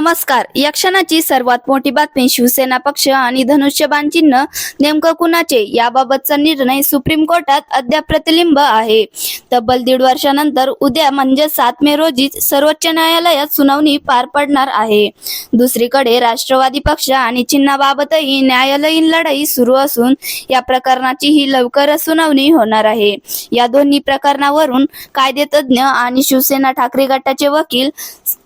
नमस्कार. या क्षणाची सर्वात मोठी बातमी शिवसेना पक्ष आणि धनुष्यबाण चिन्ह नेमकं कुणाचे? याबाबतचा निर्णय सुप्रीम कोर्टात अद्याप प्रतिलिंब आहे. तब्बल दीड वर्षानंतर उद्या म्हणजे सात मे रोजी सर्वोच्च न्यायालयात सुनावणी पार पडणार आहे. दुसरीकडे राष्ट्रवादी पक्ष आणि चिन्हाबाबतही न्यायालयीन लढाई सुरू असून या प्रकरणाची ही लवकरच सुनावणी होणार आहे. या दोन्ही प्रकरणावरून कायदेतज्ञ आणि शिवसेना ठाकरे गटाचे वकील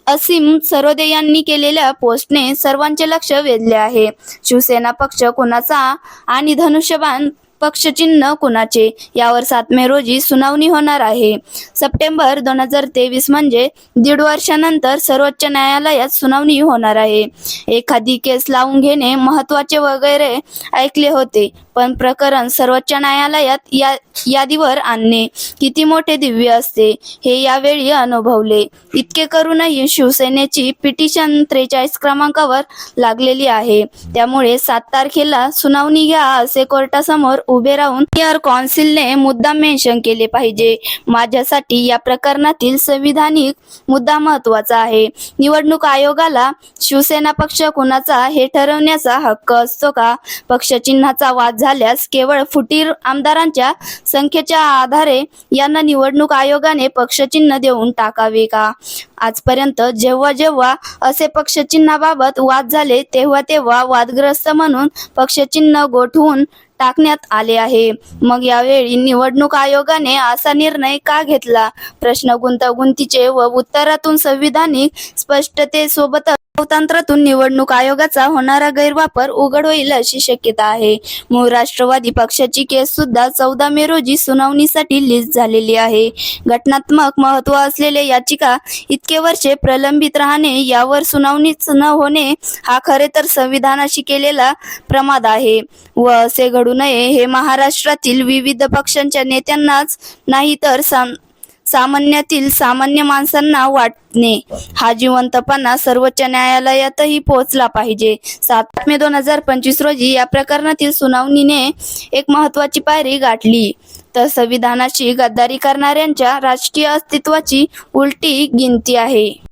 असीम सरोदे यांनी केलेल्या पोस्टने सर्वांचे लक्ष वेधले आहे. शिवसेना पक्ष कुणाचा आणि धनुष्यबाण पक्षचिन्ह कुणाचे? यावर सात मे रोजी सुनावणी होणार आहे. सप्टेंबर दोन हजार तेवीस म्हणजे दीड वर्षानंतर सर्वोच्च न्यायालयात सुनावणी होणार आहे. एखादी केस लावून घेणे महत्त्वाचे वगैरे ऐकले होते. पण प्रकरण सर्वोच्च न्यायालयात या यादीवर आणणे किती मोठे दिव्य असते हे यावेळी अनुभवले. इतके करूनही शिवसेनेची पिटिशन त्रेचाळीस क्रमांकावर लागलेली आहे. त्यामुळे सात तारखेला सुनावणी घ्या असे कोर्टासमोर उभे राहून एअर कौन्सिलने मुद्दा मेन्शन केले पाहिजे. माझ्यासाठी या प्रकरणातील संविधानिक मुद्दा महत्त्वाचा आहे. निवडणूक आयोगाला शिवसेना पक्ष कुणाचा हे ठरवण्याचा हक्क असतो का? पक्षचिन्हाचा वाद झाल्यास केवळ फुटीर आमदारांच्या संख्येच्या आधारे यांना निवडणूक आयोगाने पक्षचिन्ह देऊन टाकावे का? आजपर्यंत जेव्हा जेव्हा असे पक्षचिन्हाबाबत वाद झाले तेव्हा तेव्हा वादग्रस्त म्हणून पक्षचिन्ह गोठवून टाकण्यात आले आहे. मग यावेळी निवडणूक आयोगाने असा निर्णय का घेतला? प्रश्न गुंतागुंतीचे व उत्तरातून संविधानिक स्पष्टतेसोबतच तंत्रातून निवडणूक आयोगाचा होणारा गैरवापर उघड होईल अशी शक्यता आहे. मूळ राष्ट्रवादी पक्षाची केस सुद्धा चौदा मे रोजी सुनावणीसाठी लिस्ट झालेली आहे. घटनात्मक महत्त्व असलेले याचिका इतके वर्षे प्रलंबित राहणे यावर सुनावणीच न होणे हा खरे तर संविधानाशी केलेला प्रमाद आहे. व असे घडू नये हे महाराष्ट्रातील विविध पक्षांच्या नेत्यांनाच नाही तर साम सामान्यातील सामान्य माणसांना वाटणे. हा जिवंतपणा सर्वोच्च न्यायालयातही पोहोचला पाहिजे. सात मे दोन हजार पंचवीस रोजी या प्रकरणातील सुनावणीने एक महत्वाची पायरी गाठली. तर संविधानाशी गद्दारी करणाऱ्यांच्या राजकीय अस्तित्वाची उलटी गिनती आहे.